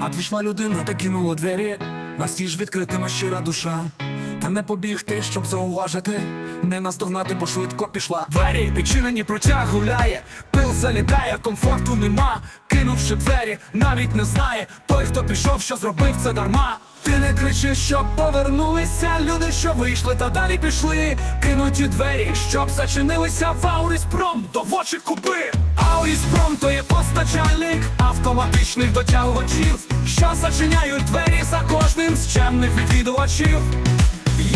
А двічма людина та кинула двері, настіж відкритима щира душа. Та не побігти, щоб зауважити, не наздогнати, бо швидко пішла. Двері відчинені, протяг гуляє, пил залітає, комфорту нема. Кинувши двері, навіть не знає той, хто пішов, що зробив це дарма. Ти не кричи, щоб повернулися люди, що вийшли та далі пішли. Кинуті двері, щоб зачинилися в Ауріспром, довочі купи. Ауріспром то є постачальник автоматичних дотягувачів, що зачиняють двері за кожним з чемних відвідувачів.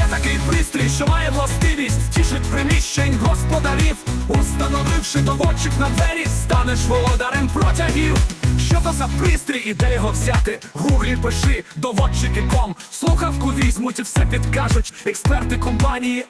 Є такий пристрій, що має властивість втішить приміщень господарів, установивши доводчик на двері, станеш володарем протягів. Що то за пристрій і де його взяти? Гуглі пиши доводчики.ком Слухавку візьмуть і все підкажуть Експерти компанії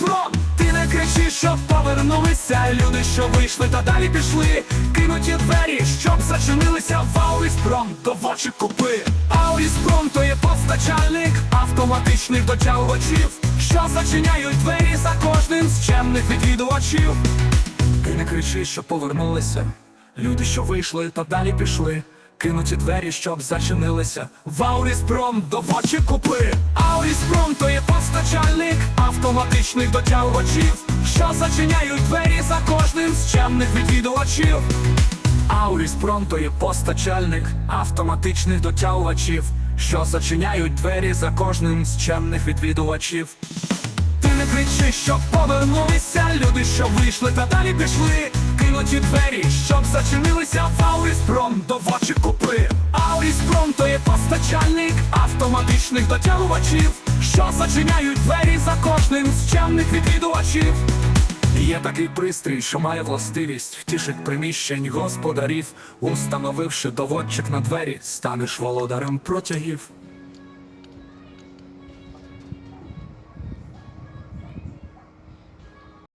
Pro. Ти не кричи, щоб повернулися. Люди, що вийшли та далі пішли Кинуті двері, щоб зачинилися в Auris Pro Доводчик купи Auris Pro то є постачальник автоматичних дотягувачів Що зачиняють двері за кожним з чемних відвідувачів ти не кричи, що повернулися. Люди, що вийшли та далі пішли. Кинуті двері, щоб зачинилися. В Ауріспром доводчі купи. Ауріспром то є постачальник автоматичних дотягувачів, що зачиняють двері за кожним з чемних відвідувачів. Ауріспром то є постачальник автоматичних дотягувачів, що зачиняють двері за кожним з чемних відвідувачів. Ти не кричи, щоб повернулися люди, що вийшли та далі пішли. Кинуті двері, щоб зачинилися в Ауріспром, доводчі купи. Ауріспром то є постачальник автоматичних дотягувачів, що зачиняють двері за кожним з чемних відвідувачів. Є такий пристрій, що має властивість втішить приміщень господарів, установивши доводчик на двері, станеш володарем протягів.